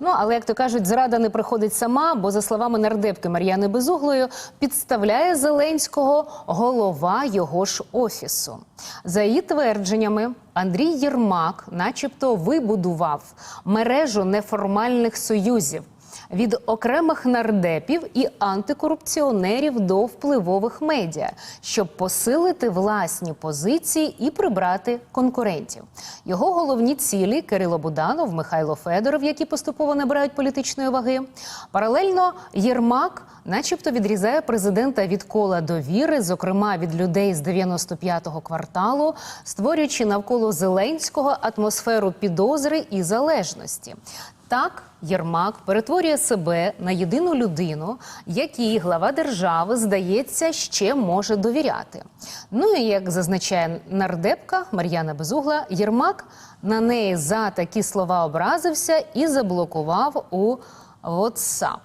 Ну але як то кажуть, зрада не приходить сама, бо за словами нардепки Мар'яни Безуглою підставляє Зеленського голова його ж офісу. За її твердженнями, Андрій Єрмак, начебто, вибудував мережу неформальних союзів від окремих нардепів і антикорупціонерів до впливових медіа, щоб посилити власні позиції і прибрати конкурентів. Його головні цілі Кирило Буданов, Михайло Федоров, які поступово набирають політичної ваги. Паралельно Єрмак, начебто, відрізає президента від кола довіри, зокрема від людей з 95-го кварталу, створюючи навколо Зеленського атмосферу підозри і залежності. Так, Єрмак перетворює себе на єдину людину, якій глава держави, здається, ще може довіряти. Ну і як зазначає нардепка Мар'яна Безугла, Єрмак на неї за такі слова образився і заблокував у WhatsApp.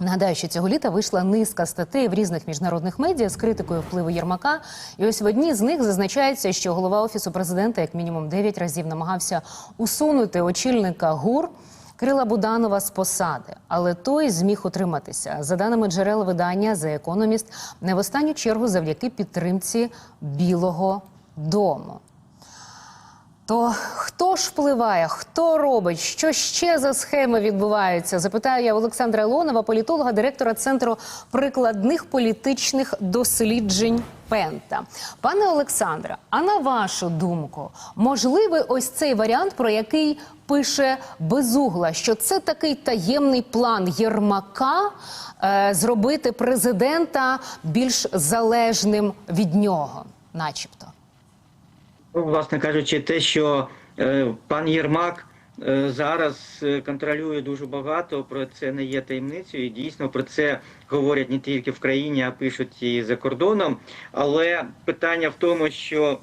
Нагадаю, що цього літа вийшла низка статей в різних міжнародних медіа з критикою впливу Єрмака. І ось в одній з них зазначається, що голова офісу президента як мінімум 9 разів намагався усунути очільника ГУР Крила Буданова з посади, але той зміг утриматися. За даними джерел видання The Economist, не в останню чергу завдяки підтримці Білого Дому. То хто ж впливає, хто робить, що ще за схеми відбуваються? Запитаю я Олександра Лонова, політолога, директора центру прикладних політичних досліджень Пента. Пане Олександре, а на вашу думку, можливий ось цей варіант, про який пише Безугла, що це такий таємний план Єрмака е, зробити президента більш залежним від нього, начебто. Ну, власне кажучи, те, що пан Єрмак е, зараз е, контролює дуже багато, про це не є таємницею. І дійсно про це говорять не тільки в країні, а пишуть і за кордоном. Але питання в тому, що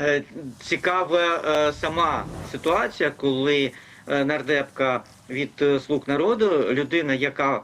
е, цікава е, сама ситуація, коли е, нардепка від е, слуг народу, людина, яка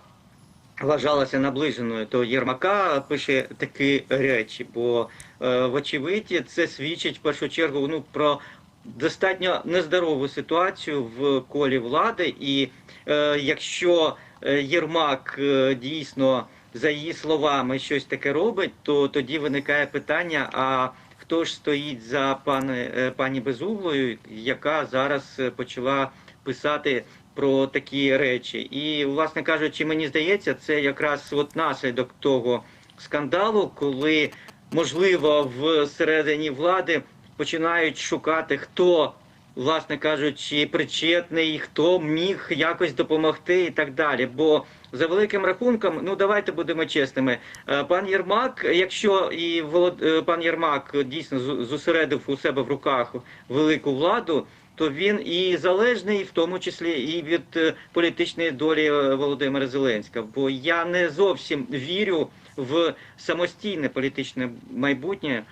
вважалася наближеною до Єрмака, пише такі речі, бо е, вочевидь це свідчить в першу чергу ну про достатньо нездорову ситуацію в колі влади. І е, якщо е, Єрмак е, дійсно за її словами щось таке робить, то тоді виникає питання: а хто ж стоїть за пани, е, пані Безуглою, яка зараз е, почала писати про такі речі. І, власне кажучи, мені здається, це якраз от наслідок того скандалу, коли можливо всередині влади починають шукати, хто, власне кажучи, причетний, хто міг якось допомогти і так далі. Бо за великим рахунком, ну давайте будемо чесними. е, Пан Єрмак, якщо і Волод... е, пан Єрмак дійсно зосередив у себе в руках велику владу, то він і залежний, в тому числі і від е, політичної долі Володимира Зеленського. Бо я не зовсім вірю в самостійне політичне майбутнє.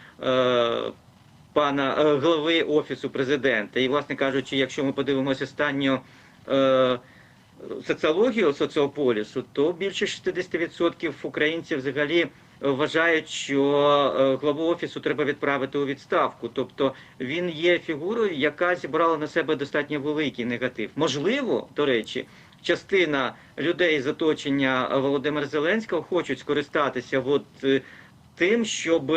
Е, Пана е, голови офісу президента, і власне кажучи, якщо ми подивимося останню е, соціологію соціополісу, то більше 60% українців взагалі вважають, що е, главу офісу треба відправити у відставку. Тобто він є фігурою, яка зібрала на себе достатньо великий негатив. Можливо, до речі, частина людей з оточення Володимира Зеленського хочуть скористатися от, е, тим, щоб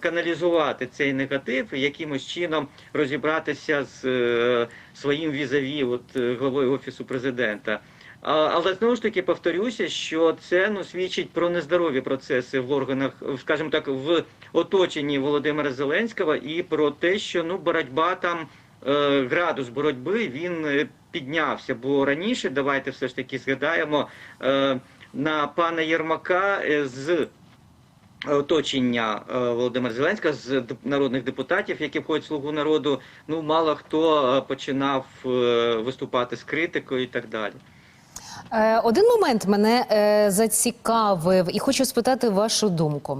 каналізувати цей негатив і якимось чином розібратися з е, своїм візаві, от е, главою офісу президента. Але знову ж таки повторюся, що це ну свідчить про нездорові процеси в органах, скажімо так, в оточенні Володимира Зеленського, і про те, що ну боротьба там е, градус боротьби він піднявся. Бо раніше давайте все ж таки згадаємо на пана Єрмака з оточення е, Володимира Зеленського з народних депутатів, які входять в слугу народу. Ну мало хто е, починав е, виступати з критикою і так далі. Е, Один момент мене е, зацікавив і хочу спитати вашу думку.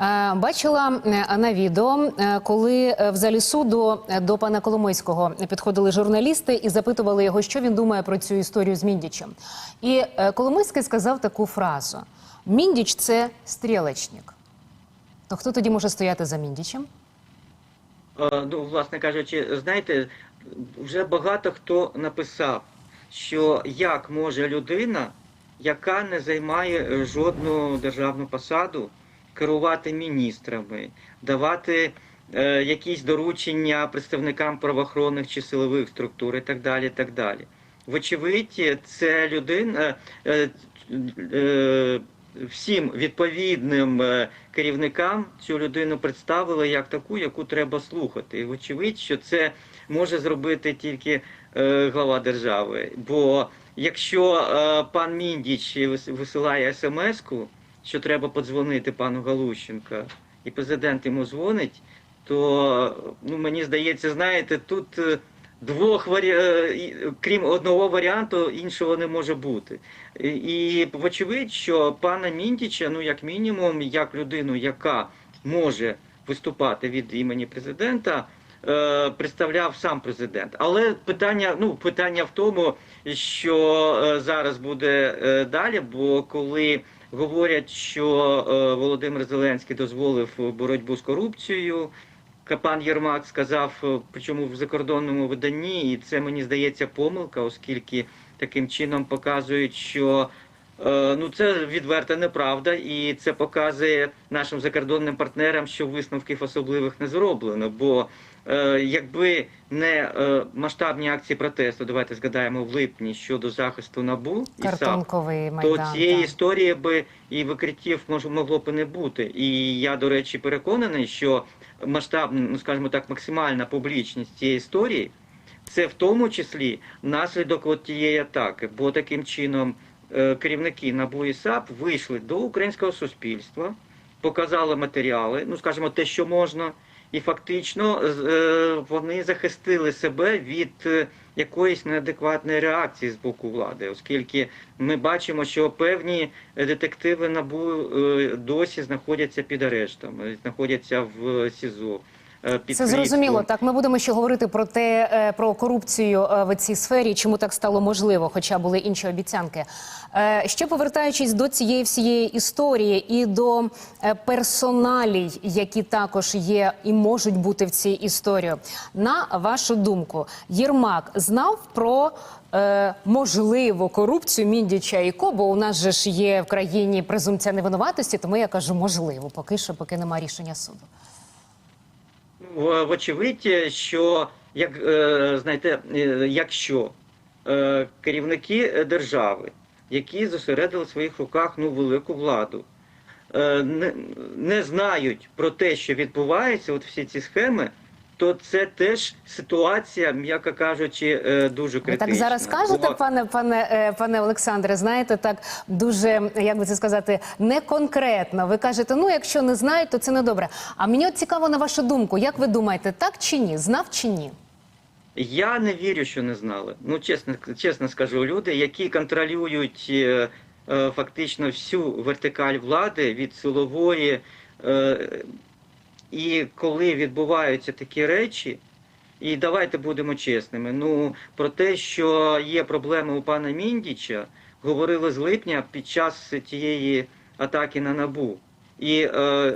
Е, Бачила е, на відео, е, коли е, в залі суду е, до пана Коломойського підходили журналісти і запитували його, що він думає про цю історію з Міндічем. І е, Коломойський сказав таку фразу: Міндіч це стрілечник. То хто тоді може стояти за Міндічем? Е, Ну, власне кажучи, знаєте, вже багато хто написав, що як може людина, яка не займає жодну державну посаду, керувати міністрами, давати е, якісь доручення представникам правоохоронних чи силових структур і так далі. так далі. Вочевидь, це людина е, е, всім відповідним е, керівникам цю людину представили як таку, яку треба слухати. І вочевидь, що це може зробити тільки е, глава держави. Бо якщо е, пан Міндіч вис- висилає смс-ку, що треба подзвонити пану Галущенка, і президент йому дзвонить, то ну, мені здається, знаєте, тут двох варі... е, крім одного варіанту, іншого не може бути. І, вочевидь, що пана Міндіча, ну як мінімум, як людину, яка може виступати від імені президента. е, Представляв сам президент, але питання, ну питання в тому, що е, зараз буде далі. Бо коли говорять, що Володимир Зеленський дозволив боротьбу з корупцією, Ка- пан Єрмак сказав, е, причому в закордонному виданні, і це мені здається помилка, оскільки таким чином показують, що е, ну це відверта неправда, і це показує нашим закордонним партнерам, що висновків особливих не зроблено. Бо е, якби не е, масштабні акції протесту, давайте згадаємо в липні щодо захисту набу і САП, Картонковий то цієї так. історії би і викриттів мож, могло б і не бути. І я, до речі, переконаний, що масштабна, ну скажімо так, максимальна публічність цієї історії це в тому числі наслідок от тієї атаки, бо таким чином е, керівники НАБУ і САП вийшли до українського суспільства, показали матеріали, ну скажімо, те, що можна, і фактично е, вони захистили себе від е, якоїсь неадекватної реакції з боку влади, оскільки ми бачимо, що певні детективи НАБУ е, досі знаходяться під арештом, знаходяться в СІЗО. Е, Це зрозуміло. Так, ми будемо ще говорити про те, е, про корупцію е, в цій сфері, чому так стало можливо, хоча були інші обіцянки. Ще повертаючись до цієї всієї історії і до персоналій, які також є і можуть бути в цій історії. На вашу думку, Єрмак знав про можливу корупцію Міндіча і Ко, бо у нас же ж є в країні презумпція невинуватості, тому я кажу можливо, поки що, поки немає рішення суду. В- Вочевидь, що як е, знаєте, е, якщо е, керівники держави, які зосередили в своїх руках ну велику владу, е, не, не знають про те, що відбувається, от всі ці схеми, то це теж ситуація, м'яко кажучи, е, дуже Ви критична. так зараз кажете, Бо- пане пане е, пане Олександре, знаєте, так дуже як би це сказати, не конкретно. Ви кажете, ну якщо не знають, то це не добре. А мені от цікаво на вашу думку, як ви думаєте, так чи ні? Знав чи ні? Я не вірю, що не знали. Ну, чесно, чесно скажу, люди, які контролюють е, е, фактично всю вертикаль влади від силової, е, і коли відбуваються такі речі, і давайте будемо чесними. Ну про те, що є проблеми у пана Міндіча, говорили з липня під час тієї атаки на набу. І, е,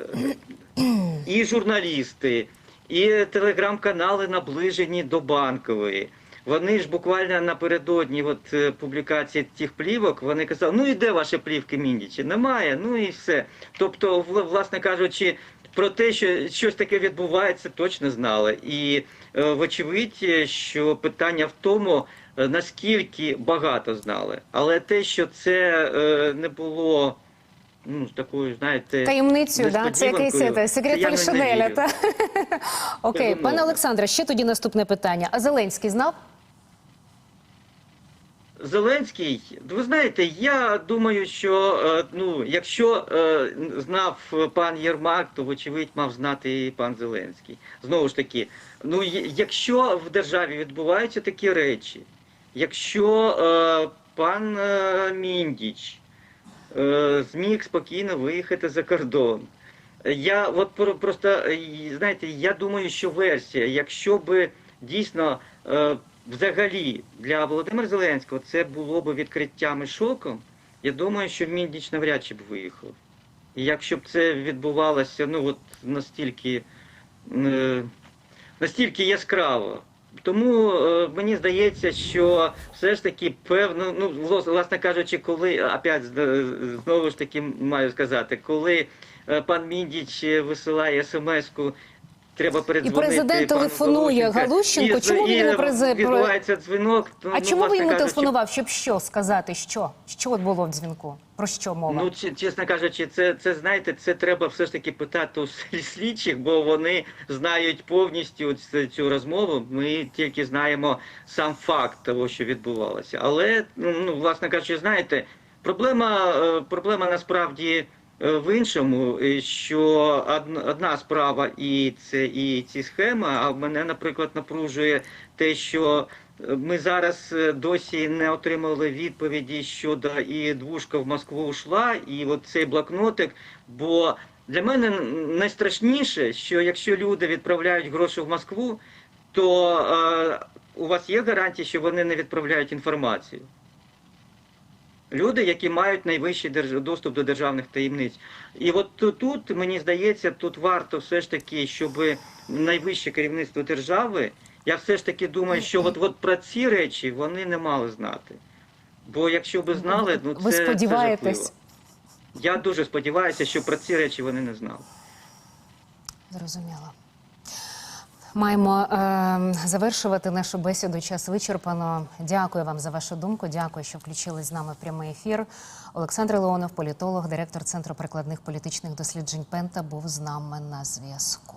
і журналісти, і телеграм-канали наближені до банкової. Вони ж буквально напередодні от, е, публікації тих плівок, вони казали, ну і де ваші плівки Міндічі? Немає, ну і все. Тобто, власне кажучи, про те, що щось таке відбувається, точно знали. І е, вочевидь, е, що питання в тому, е, наскільки багато знали. Але те, що це не було ну, такою, знаєте, Таємницею, да? це якийсь це, секрет я не- не Полішинеля. вірю. Та? Окей, пане Олександре, ще тоді наступне питання. А Зеленський знав? Зеленський, ви знаєте, я думаю, що е, ну, якщо е, знав пан Єрмак, то вочевидь мав знати і пан Зеленський. Знову ж таки, ну якщо в державі відбуваються такі речі, якщо е, пан Міндіч зміг спокійно виїхати за кордон. Я от просто знаєте, я думаю, що версія, якщо би дійсно взагалі для Володимира Зеленського це було б відкриттям і шоком, я думаю, що Міндіч навряд чи б виїхав. І якщо б це відбувалося ну от настільки, е, настільки яскраво, Тому е, мені здається, що все ж таки певно, ну власне кажучи, коли опять знову ж таки маю сказати, коли е, пан Міндіч е, висилає смс-ку. Треба передзвонити президент телефонує Галущенку. І, Чому він і йому призе- відбувається дзвінок. то, А ну, чому власне йому кажучи, телефонував? Щоб що сказати? Що? Що от було в дзвінку? Про що мова? Ну, чесно кажучи, це, це знаєте, це треба все ж таки питати у слідчих, бо вони знають повністю цю розмову. Ми тільки знаємо сам факт того, що відбувалося. Але ну, ну, власне кажучи, знаєте, проблема, е, проблема насправді. Е, В іншому, е, що одна, справа і це і ці схеми. А мене, наприклад, напружує те, що е, ми зараз досі не отримали відповіді щодо і двушка в Москву ушла, і от цей блокнотик. Бо для мене найстрашніше, що якщо люди відправляють гроші в Москву, то е, у вас є гарантія, що вони не відправляють інформацію. Люди, які мають найвищий доступ до державних таємниць. І от тут, мені здається, тут варто все ж таки, щоб найвище керівництво держави, я все ж таки думаю, що от, от про ці речі вони не мали знати. Бо якщо би знали, ну це ви сподіваєтесь? жахливо. Я дуже сподіваюся, що про ці речі вони не знали. Зрозуміло. Маємо е, завершувати нашу бесіду. Час вичерпано. Дякую вам за вашу думку. Дякую, що включились з нами прямий ефір. Олександр Леонов, політолог, директор Центру прикладних політичних досліджень Пента, був з нами на зв'язку.